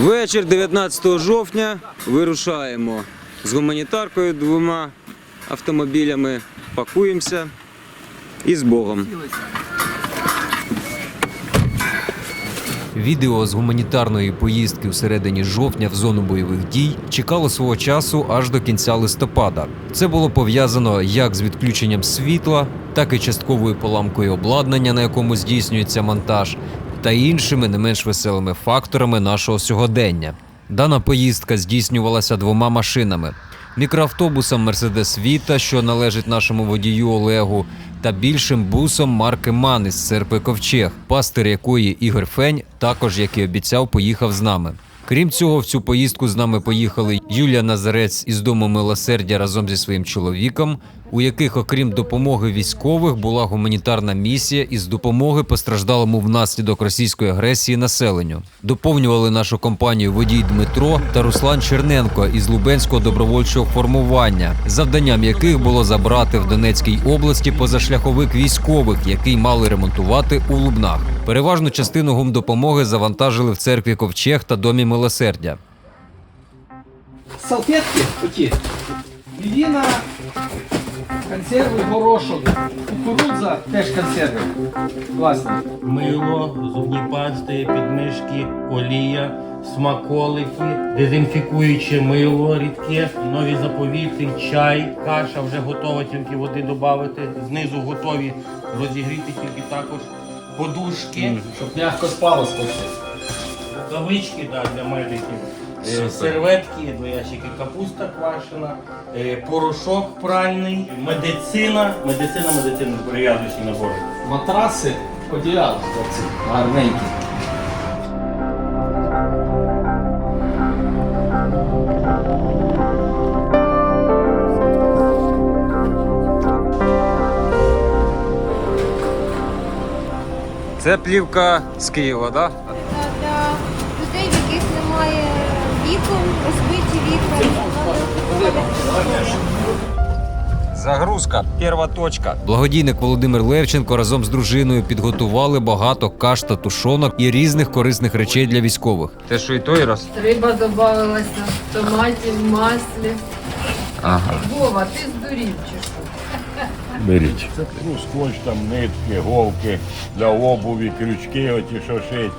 Вечір 19 жовтня вирушаємо з гуманітаркою двома автомобілями, пакуємося і з Богом. Відео з гуманітарної поїздки всередині жовтня в зону бойових дій чекало свого часу аж до кінця листопада. Це було пов'язано як з відключенням світла, так і частковою поламкою обладнання, на якому здійснюється монтаж, та іншими не менш веселими факторами нашого сьогодення. Дана поїздка здійснювалася двома машинами: мікроавтобусом Mercedes Vita, що належить нашому водію Олегу, та більшим бусом марки Ман із церкви Ковчег, пастир якої Ігор Фень, також як і обіцяв, поїхав з нами. Крім цього, в цю поїздку з нами поїхали Юлія Назарець із дому милосердя разом зі своїм чоловіком, у яких, окрім допомоги військових, була гуманітарна місія із допомоги постраждалому внаслідок російської агресії населенню. Доповнювали нашу компанію водій Дмитро та Руслан Черненко із Лубенського добровольчого формування, завданням яких було забрати в Донецькій області позашляховик військових, який мали ремонтувати у Лубнах. Переважну частину гумдопомоги завантажили в церкві Ковчег та домі милосердя. салфетки такі. Мівіна, консерви, горошок, кукурудза, теж консерви. Класні. мило, зубні пасти, підмишки, олія, смаколики, дезінфікуюче мило рідке, нові заповіти, чай, каша вже готова, тільки води додати. Знизу готові розігріти тільки також подушки, Щоб м'яко спало спочатку. рукавички да, для медиків. Е, Серветки, два ящики капуста квашена, е, порошок пральний, медицина, медицина, медицина, перев'язуючий набор. Матраси, одіяла хлопці, гарненькі. Це плівка з Києва, так? для Загрузка, перша точка. Благодійник Володимир Левченко разом з дружиною підготували багато каш та тушонок і різних корисних речей для військових. Те, що і той раз. Риба додавалася в томаті, в маслі. Ага. Вова, ти здурів чи що? Беріть. Ну, скотч, там, нитки, голки для обуві, крючки, оті що шить,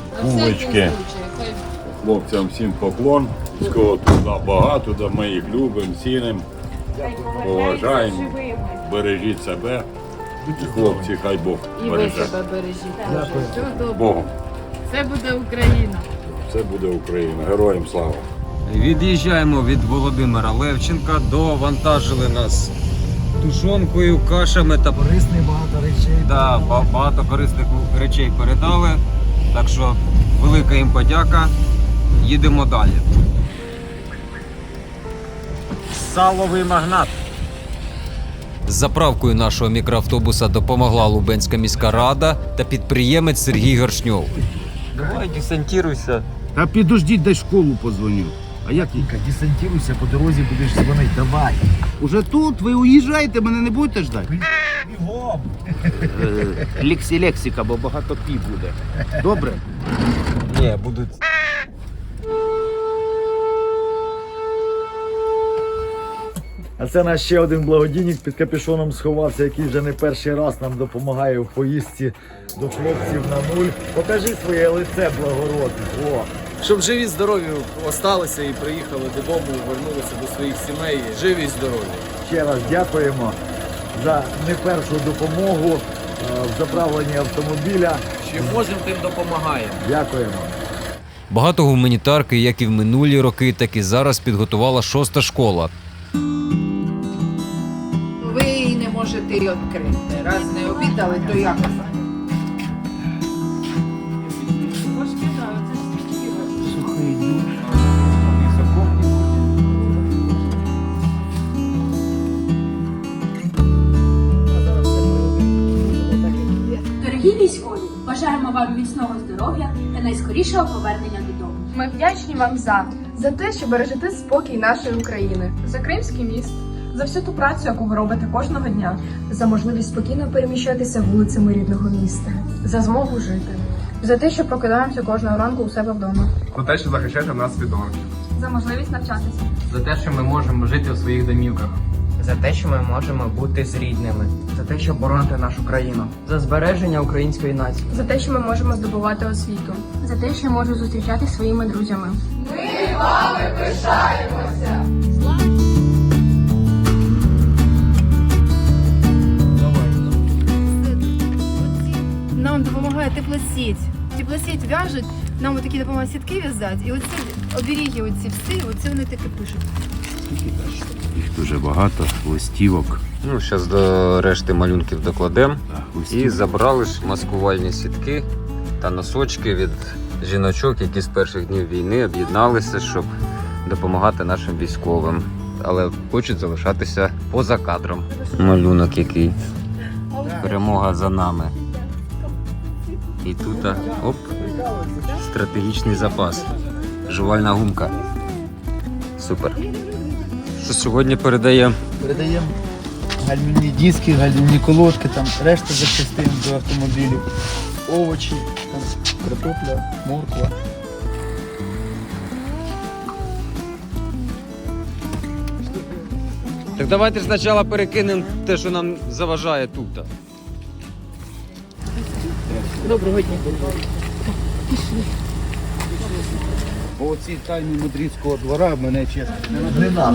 Хлопцям всім поклон. Військового туди багато, да ми їх любимо, цінимо, поважаємо. Бережіть себе. І хлопці, хай Бог і ви береже. себе бережіть. Всього доброго. Богом. Це буде Україна. Це буде Україна. Героям слава. Від'їжджаємо від Володимира Левченка, довантажили нас тушонкою, кашами та корисних багато речей. Да, ба- багато корисних речей передали. Так що велика їм подяка. Їдемо далі. Саловий магнат. З заправкою нашого мікроавтобуса допомогла Лубенська міська рада та підприємець Сергій Горшньов. Давай десантируйся. Та підождіть, дай школу позвоню. А як їй? Десантируйся, по дорозі будеш дзвонити. Давай. Уже тут, ви уїжджаєте, мене не будете ждати? Бігом. Лексі лексика, бо багато пі буде. Добре? Ні, будуть. А це наш ще один благодійник під капюшоном сховався, який вже не перший раз нам допомагає в поїздці до хлопців на нуль. Покажи своє лице благородне. О, Щоб живі здорові осталися і приїхали додому, вернулися до своїх сімей. Живі й здорові. ще раз дякуємо за не першу допомогу е, в заправленні автомобіля. Чим можемо, тим допомагаємо. Дякуємо. Багато гуманітарки, як і в минулі роки, так і зараз підготувала шоста школа. Можете й відкрити. Раз не обідали, то як? Дорогі військові, бажаємо вам міцного здоров'я та найскорішого повернення додому. Ми вдячні вам за, за те, що бережете спокій нашої України, за Кримський міст, за всю ту працю, яку ви робите кожного дня, за можливість спокійно переміщатися вулицями рідного міста, за змогу жити, За те, що прокидаємося кожного ранку у себе вдома. За те, що захищаєте нас від орків. За можливість навчатися. За те, що ми можемо жити у своїх домівках. За те, що ми можемо бути з рідними, за те, що боронити нашу країну, за збереження української нації. За те, що ми можемо здобувати освіту. За те, що можу зустрічати своїми друзями. Нам допомагає теплосіть. Теплосіть в'яжуть, нам такі допомагають сітки в'язати. І оці оберіги, оці всі, оці вони таке пишуть. Їх дуже багато, листівок. Ну, зараз до решти малюнків докладемо. І забрали ж маскувальні сітки та носочки від жіночок, які з перших днів війни об'єдналися, щоб допомагати нашим військовим. Але хочуть залишатися поза кадром. Малюнок який. Перемога за нами. І тут, оп, стратегічний запас. Жувальна гумка. Супер. Що сьогодні передаємо? Передаємо гальмівні диски, гальмівні колодки, там решта запчастин до автомобілів, овочі, там, картопля, морква. Так давайте спочатку перекинемо те, що нам заважає тут. Доброго дня. По цій тайні мудрівського двора мене чесно. Не треба.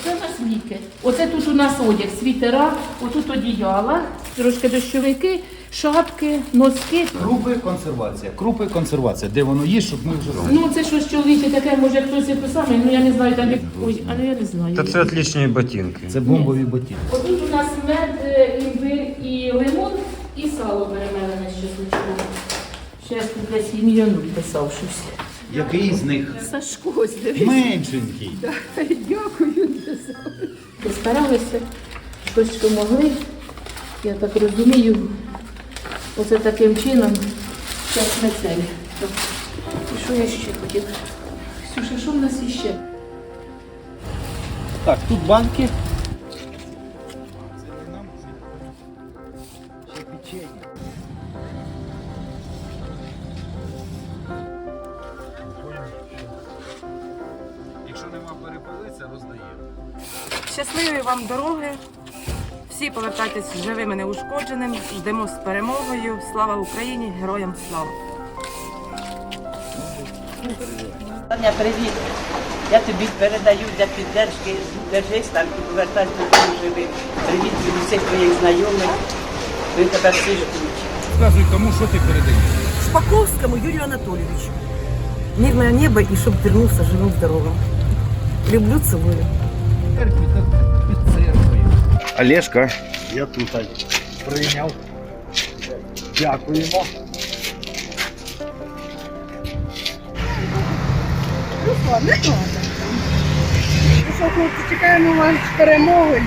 Оце у нас ліки. Оце тут у нас одяг, світера, отут одіяла, трошки дощовики, шапки, носки. Крупи консервація. Крупи консервація. Де воно є, щоб ми вже робили. Ну це щось чоловіче таке, може хтось і писав, ну я не знаю, там як. Ой, а ну я не знаю. Та це отлічні ботинки. Це бомбові ботинки. Отут у нас мед, е, імбир і лимон, і сало перемелене з чесночком. Ще я тут для сім'ї писав щось. Який з них? Сашко, ось дивись. Меншенький. Дякую. Постаралися, щось що могли. Я так розумію, оце таким чином зараз не цей. Так, І що я ще хотіла? Ксюша, що в нас іще? Так, тут банки. Вам дороги. Всі повертайтесь живими неушкодженими. Йдемо з перемогою. Слава Україні! Героям слава! Таня, привіт. Я тобі передаю для підтримки. Держись там і повертайся додому живим. Привіт від усіх твоїх знайомих. Ви тебе всі ждуть. Скажи, кому що ти передаєш? Шпаковському Юрію Анатолійовичу. Мирне небо і щоб вернувся живим здоровим. Люблю, цілую. Церквою. Олешка. Я тут прийняв. Дякуємо. Ну що, хлопці, чекаємо вас з перемогою.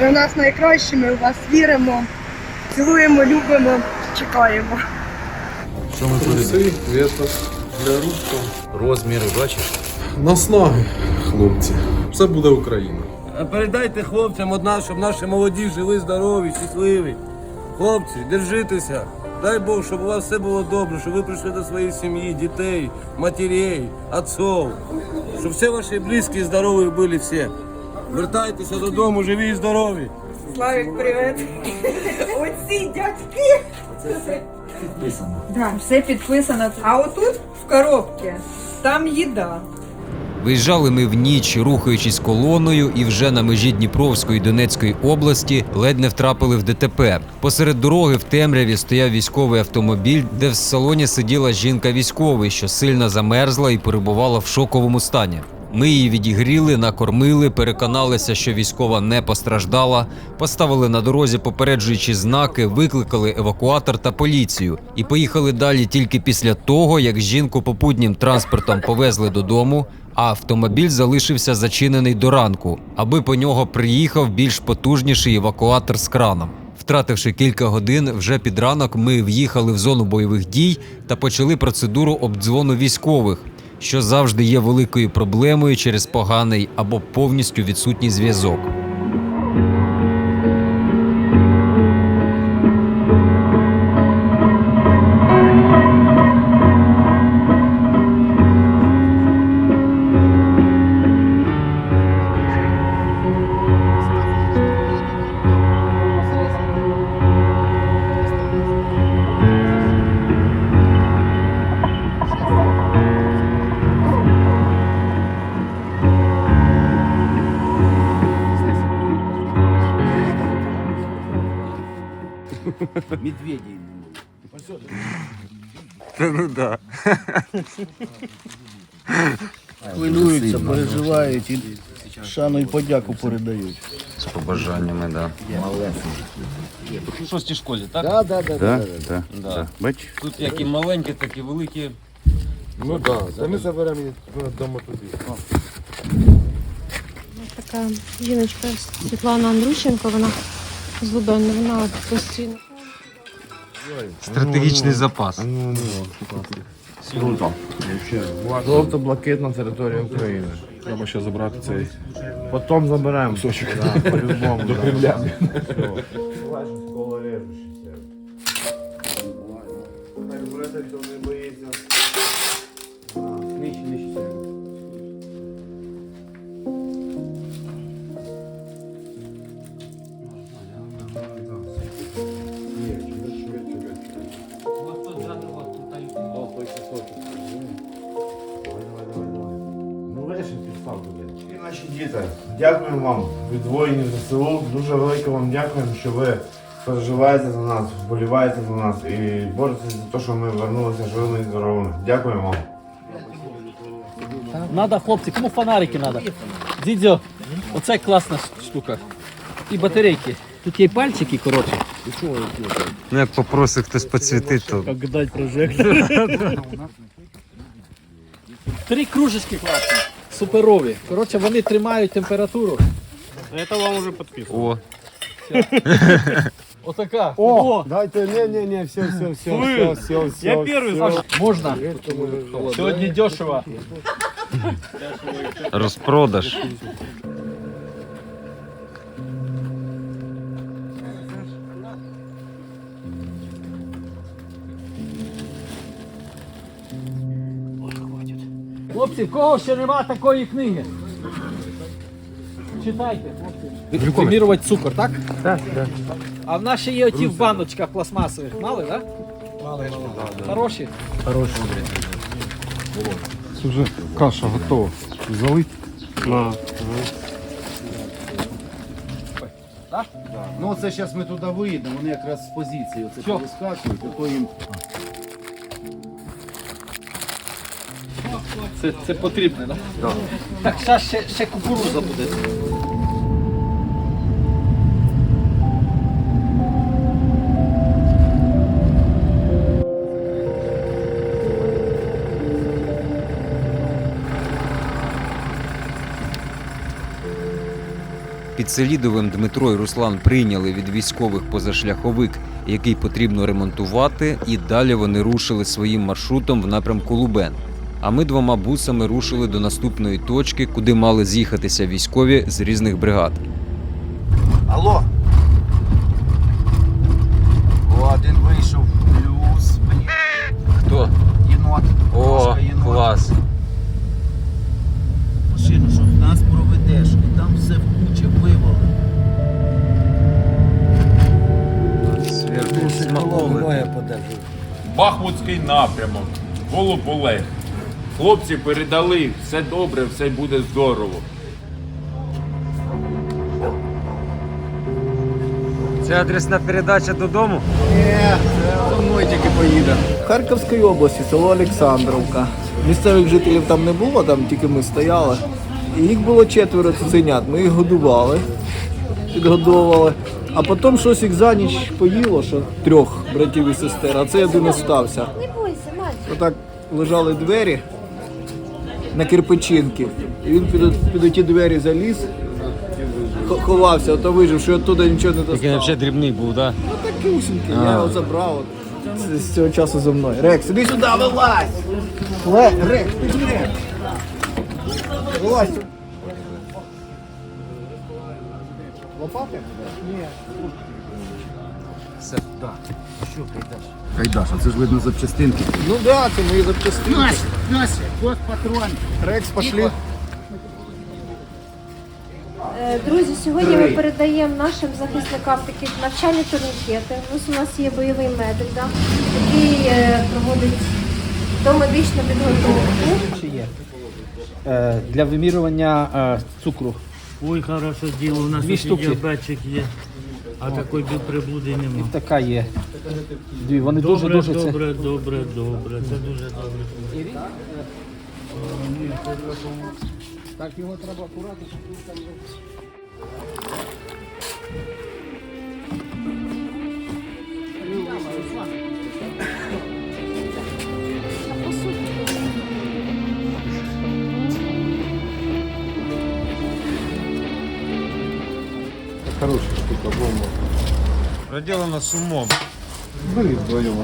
Ви в нас найкращі, ми в вас віримо. Цілуємо, любимо, чекаємо. Що Труси, веток для рук. Розміри, бачиш? Наснаги, хлопці. Все буде Україна. Передайте хлопцям од нас, щоб наші молоді жили здорові, щасливі. Хлопці, держитеся. Дай Бог, щоб у вас все було добре, щоб ви прийшли до своєї сім'ї, дітей, матерей, отцов. Щоб всі ваші близькі здорові були всі. Вертайтеся додому, живі і здорові. Славік, привіт! Оці дядьки! Так, все підписано. А отут в коробці там їда. Виїжджали ми в ніч, рухаючись колоною, і вже на межі Дніпровської Донецької області ледь не втрапили в ДТП. Посеред дороги в темряві стояв військовий автомобіль, де в салоні сиділа жінка військовий, що сильно замерзла і перебувала в шоковому стані. Ми її відігріли, накормили, переконалися, що військова не постраждала, поставили на дорозі попереджуючі знаки, викликали евакуатор та поліцію і поїхали далі тільки після того, як жінку попутнім транспортом повезли додому, а автомобіль залишився зачинений до ранку, аби по нього приїхав більш потужніший евакуатор з краном. Втративши кілька годин, вже під ранок ми в'їхали в зону бойових дій та почали процедуру обдзвону військових, що завжди є великою проблемою через поганий або повністю відсутній зв'язок. Хвилюються, переживають і шану і подяку передають. З побажаннями, да. У шостій школі, так? Да, да, да, да, Так, да. так. Бач? Тут як і маленькі, так і великі. Ну так, да. ми заберемо їх вдома тобі. Така жіночка Світлана Андрущенко, вона з Лубенни, вона постійно. Стратегічний запас. Круто. Жовто-блакитна територія України. Треба ще забрати цей. Потім заберемо. Кусочок. Да, по-любому. До Кремля. Ну, дякуємо вам від воїнів ЗСУ. Дуже велике вам дякуємо, що ви переживаєте за нас, вболіваєте за нас і боретеся за те, що ми вернулися живими і здоровими. Дякуємо вам. Надо, хлопці, кому фонарики надо? Дідзьо, оце класна штука. І батарейки. Тут є пальчики коротше. Ну як попросить хтось підсвітити, то Як дать прожектор. Три кружечки класні. Суперові. Коротше, вони тримають температуру. Це вам уже підписано. о. Отака. О, дайте, не, не, не, все, все, все, все, все, все. Я перший, Саша. Можна. Сьогодні дешево. Розпродаж. Хлопці, в кого ще нема такої книги? Читайте, хлопці. Вимірювати цукор, так? Так, так. А в нас ще є оті в баночках пластмасових. Мали, так? Мали. Хороші? Хороші. Це вже каша готова. Залить. На. Ну це зараз ми туди виїдемо, вони якраз з позиції оце повискакують, то їм. Це, це потрібно, так? Да? Так, зараз ще, ще кукуруза буде. Під Селідовим Дмитро і Руслан прийняли від військових позашляховик, який потрібно ремонтувати, і далі вони рушили своїм маршрутом в напрямку Лубен. А ми двома бусами рушили до наступної точки, куди мали з'їхатися військові з різних бригад. Алло. О, один вийшов. Плюс. Блін. Хто? Єнот. О, єнот. клас. Машину, що нас проведеш, і там все в кучі вивали. Сверху смаколики. Бахмутський напрямок. Голуболег. Хлопці передали, все добре, все буде здорово. Це адресна передача додому? За мною тільки поїде. Харківської області, село Олександровка. Місцевих жителів там не було, там тільки ми стояли. І їх було четверо цуценят. Ми їх годували, підгодовували. А потім щось їх за ніч поїло, що трьох братів і сестер, а цей один остався. Не бойся, мальчик. Отак лежали двері на кирпичинки. І він під, під ті двері заліз, хо- ховався, ото вижив, що оттуда нічого не Такий достав. взагалі дрібний був, так? Ну такусенький, я його забрав. от, З, з цього часу за мною. Рекс, іди сюди, вилазь! Ле, Рекс, іди! Вилазь! Лопати? Ні. Кайдаш, а це ж видно запчастинки. Ну так, да, це мої запчастини. Нася, ось патрон. Рекс, пошли. Е, Друзі, сьогодні ми передаємо нашим захисникам такі навчальні турнікети. Ось у нас є бойовий медик, да, який е, проводить домедичну підготовку. Е, Для вимірювання цукру. Ой, хороше діло, у нас Дві штуки. діабетчик є. А такої приблуди нема. Така є. Дві, вони дуже Добре, дуже це. добре, добре, добре. Це дуже добре. Так його треба акуратно, щоб він там Хороша штука, бомба. Проделана с умом. Бери вдвоєм.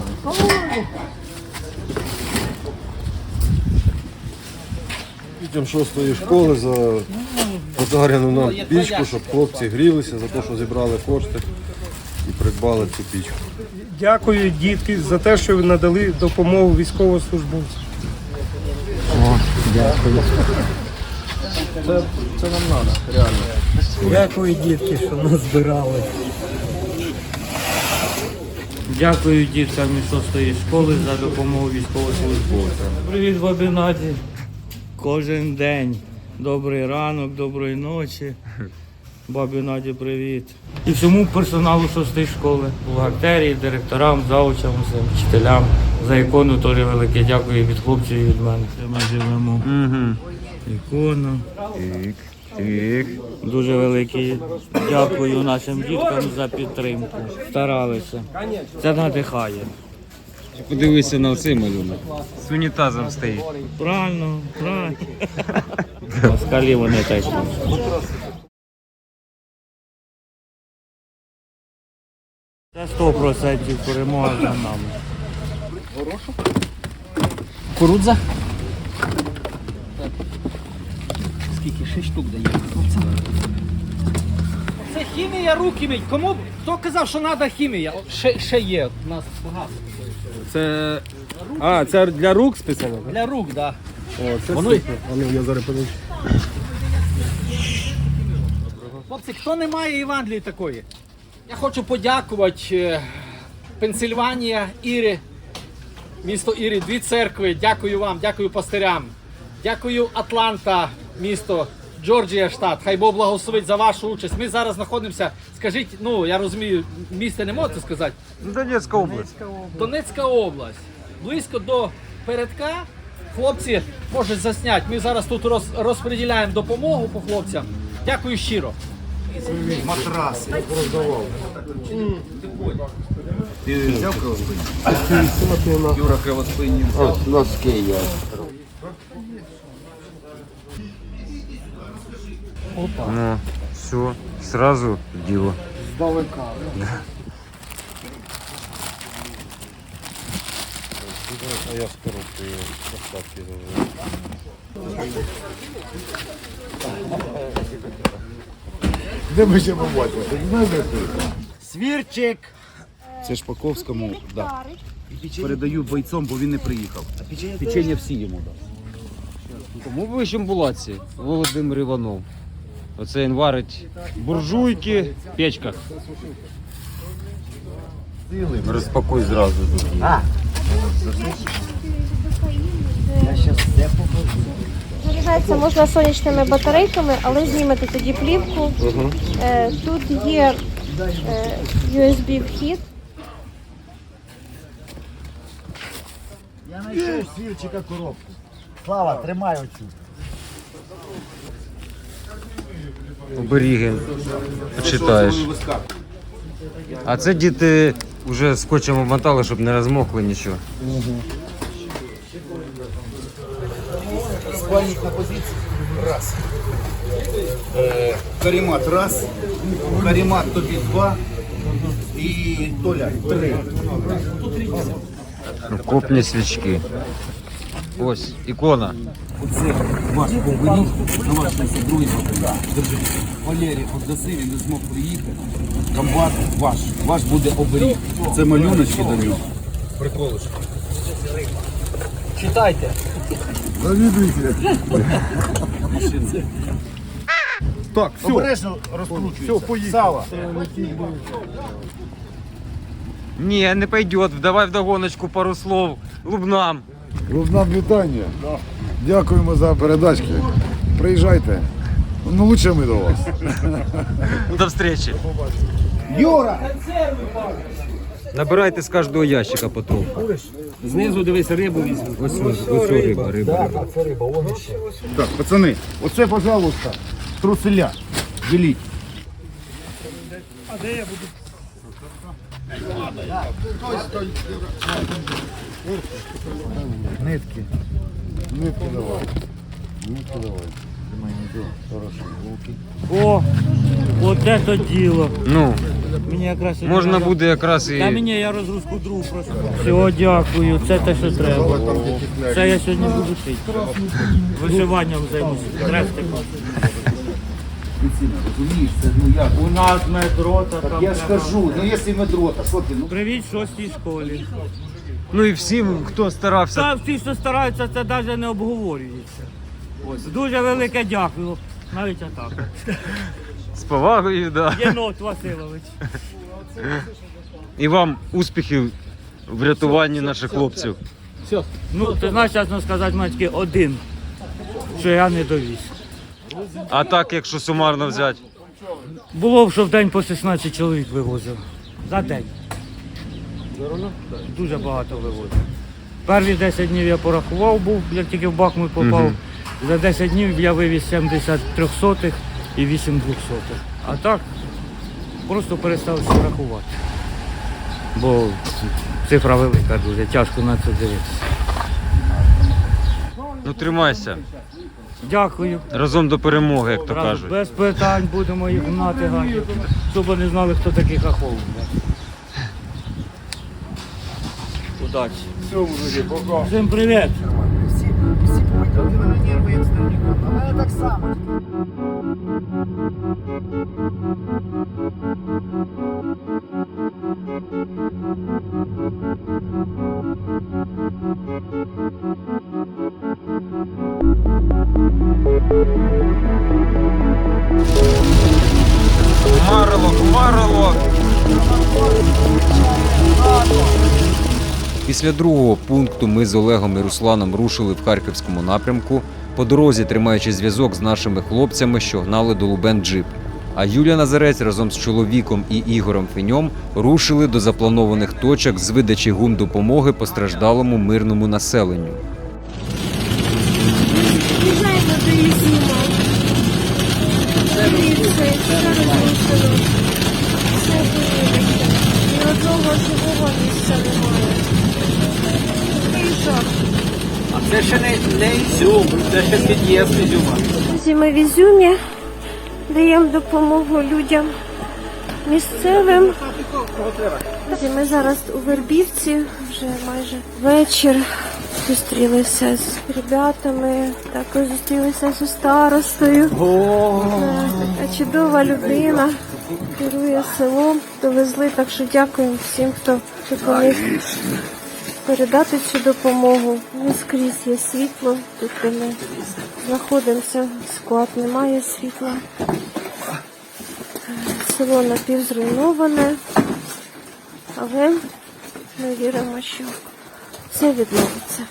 Дітям шостої школи за подарену нам пічку, щоб хлопці грілися, за те, що зібрали кошти і придбали цю пічку. Дякую, дітки, за те, що ви надали допомогу військовослужбовцям. Це, це нам треба, реально. Дякую, дітки, що нас збирали. Дякую діткам із шостої школи за допомогу військовослужбовцям. Привіт, бабі Наді. Кожен день. Добрий ранок, доброї ночі. Бабі Наді, привіт. І всьому персоналу шостої школи, бухгалтерії, директорам, заучам, всім вчителям. За ікону теж велике дякую від хлопців і від мене. Ми живемо. Угу. Ікона. Так, так. Дуже велике дякую нашим діткам за підтримку. Старалися. Це надихає. Подивися на цей малюнок. З унітазом стоїть. Правильно, правильно. Москалі вони теж. Це 100% перемога за нами. Кукурудза? Скільки? Шість штук дає. Це хімія руки мить. Кому хто казав, що треба хімія? Ще, ще є. У нас багато. Це. А, це для рук спеціально? Для рук, так. Да. О, це Воно- супер. А ну, я зараз подивлюсь. Хлопці, хто не має Євангелії такої? Я хочу подякувати е, Пенсильванія, Іри, місто Іри, дві церкви. Дякую вам, дякую пастирям. Дякую Атланта, місто Джорджія, штат. Хай Бог благословить за вашу участь. Ми зараз знаходимося. Скажіть, ну я розумію, місце не можете сказати. Донецька область. Донецька область. Близько до передка. Хлопці можуть засняти. Ми зараз тут роз, розподіляємо допомогу по хлопцям. Дякую щиро. Матраси. Юра Кривоспинів. Носки є. Ну, все, сразу в дело. Здалека. А я з коробкою поставки. Де ми ще побачимо? Ти знаєш, де ти? Свірчик. Це Шпаковському, да. Передаю бойцом, бо він не приїхав. Печення всі йому дав. Кому ви чим булаці? Володимир Іванов. Оце він варить буржуйки в печках. Розпакуй зразу. А. Я щас все покажу. Заряджається можна сонячними батарейками, але знімете тоді плівку. Е, Тут є е, USB вхід. Я знайшов свірчика коробку. Слава, тримай оцю. Оберіги. Почитаєш. А це діти вже скотчем обмотали, щоб не розмокли нічого. Спальник на позиції. Раз. Е, каремат раз. Каремат тобі два. І Толя три. Копні свічки. Ось, ікона. Оце ваш оберіг на ваш другий батальйон. Держи. Валерій Отдаси, він не змог приїхати. Комбат ваш. Ваш буде оберіг. Це малюночки до нього. Приколочки. Читайте. Завідуйте. Так, все. Обережно розкручуйся. Все, поїхали. Сава. Ні, не пойдет. Давай вдогоночку пару слов лубнам. Лубнам вітання. Дякуємо за передачки. Приїжджайте. Ну, лучше ми до вас. До встречи. Юра! Набирайте з кожного ящика потроху. Знизу дивись рибу візьми. Ось ось, ось риба, риба. Так, пацани, оце, пожалуйста, труселя. Діліть. Нитки. Нитки давай. Нитки давай. Хорошо. О, от це діло. Ну, Мені якраз і можна буде якраз і. Та мені я розгрузку другу просто. Все, дякую, це те, що треба. Це я сьогодні буду шити. Вишиванням займуся. Хрестиком. Розумієш, це ну як? У нас медрота там. Я ж кажу, ну якщо медрота, що ти? Ну Привіт шостій школі. Ну і всім, хто старався. Та всі, що стараються, це навіть не обговорюється. Ось. Дуже велике дякую. Навіть отак. З повагою, да. Єнот Васильович. І вам успіхів в рятуванні наших хлопців. Ну, ти знаєш, чесно сказати, матьки, один, що я не довіз. А так, якщо сумарно взяти. Було б, що в день по 16 чоловік вивозив. За день. Дуже багато вивозив. Перші 10 днів я порахував був, як тільки в Бахмут попав. За 10 днів я вивіз 70 трьохсотих і 8 двохсотих. А так просто перестав всі рахувати. Бо цифра велика дуже, тяжко на це дивитися. Ну тримайся. Дякую. Разом до перемоги, як то кажуть. Без питань будемо їх гнати гадів, щоб вони знали, хто такий хахол. Удачі. Всім привіт. У мене так само. Хмарило, хмарило. Після другого пункту ми з Олегом і Русланом рушили в харківському напрямку, по дорозі тримаючи зв'язок з нашими хлопцями, що гнали до Лубен джип. А Юлія Назарець разом з чоловіком і Ігорем Феньом рушили до запланованих точок з видачі гум допомоги постраждалому мирному населенню. Це ще не, не Ізюм, це ще під'їзд Ізюма. Ми в Ізюмі даємо допомогу людям місцевим. Ми зараз у Вербівці, вже майже вечір. Зустрілися з ребятами, також зустрілися зі старостою. Така чудова людина. Керує селом, довезли, так що дякуємо всім, хто допоміг передати цю допомогу. Не скрізь є світло, тут де ми знаходимося, склад немає світла. Село напівзруйноване, але ми віримо, що все відновиться.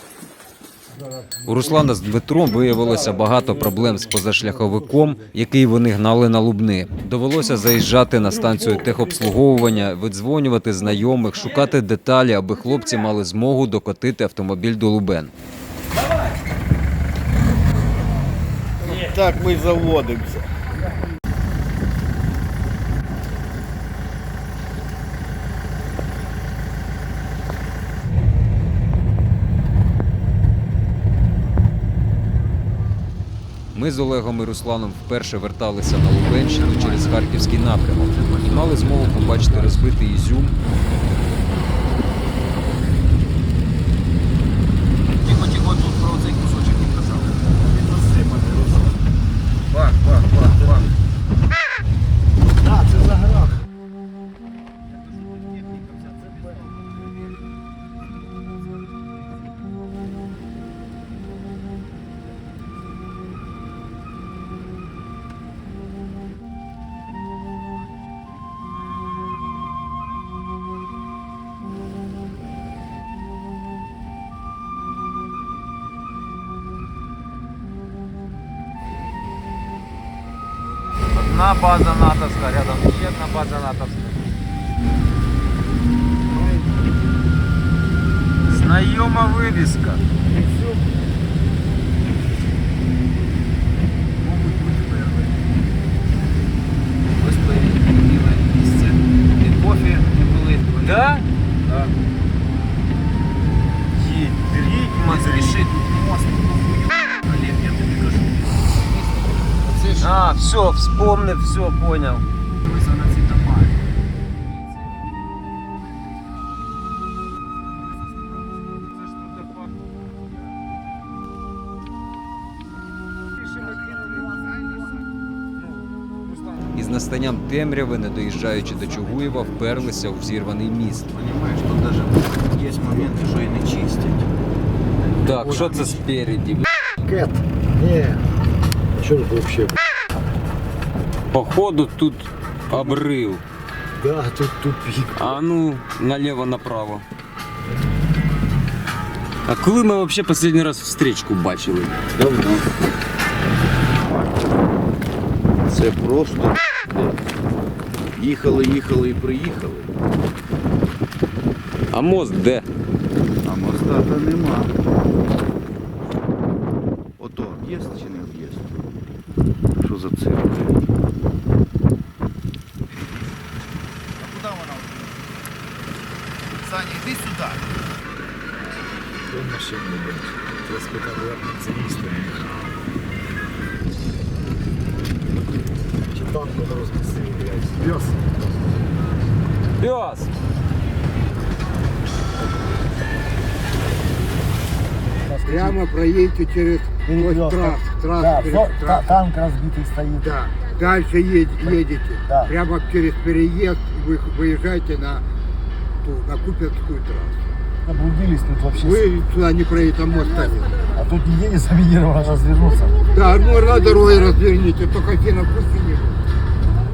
У Руслана з Дмитром виявилося багато проблем з позашляховиком, який вони гнали на Лубни. Довелося заїжджати на станцію техобслуговування, видзвонювати знайомих, шукати деталі, аби хлопці мали змогу докотити автомобіль до Лубен. Так ми заводимося. Ми з Олегом і Русланом вперше верталися на Лубенщину через харківський напрямок і мали змогу побачити розбитий Ізюм. одна база Натовская, рядом ще одна база Натовская. Знайома вивіска. Ось Да? Да. Їдь, їдь, їдь, їдь, А, все, вспомнив, все, понял. Ось вона ці дома. Із настанням темряви, не доїжджаючи до Чугуєва, вперлися у взірваний міст. Понимаешь, тут даже є моменти, що і не чистять. Так, що це спереді? Кет. Ні. Що ж вообще? Походу тут обрив. Да, тут тупик. А ну, налево, направо. А коли ми взагалі останній раз встречку бачили? Давно. Це просто їхали, їхали і приїхали. А мост де? А моста то нема. Пес! Прямо проедете через вот трасс, трасс, Да, та- трассой. танк разбитый стоит. Да. Дальше ед- едете. Да. Прямо через переезд вы выезжаете на, ту, на Куперскую трассу. Заблудились тут вообще. Вы сюда не проедете, там моста нет. А тут нигде не заминировано развернуться. Да, ну на дороге разверните, только на пусте не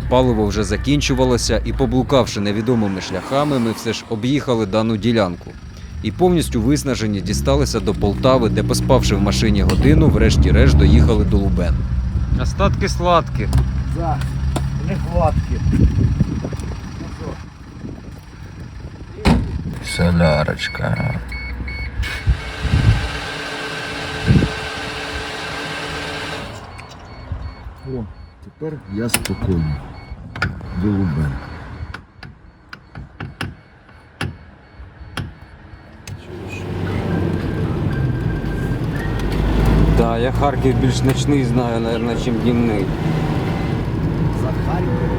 Паливо вже закінчувалося, і поблукавши невідомими шляхами, ми все ж об'їхали дану ділянку. І повністю виснажені дісталися до Полтави, де, поспавши в машині годину, врешті-решт доїхали до Лубен. Остатки сладкі. Да. Нехватки. Солярочка. О, тепер я спокійний. До Так, Да, я Харків більш ночний знаю, мабуть, ніж дінний. За Харків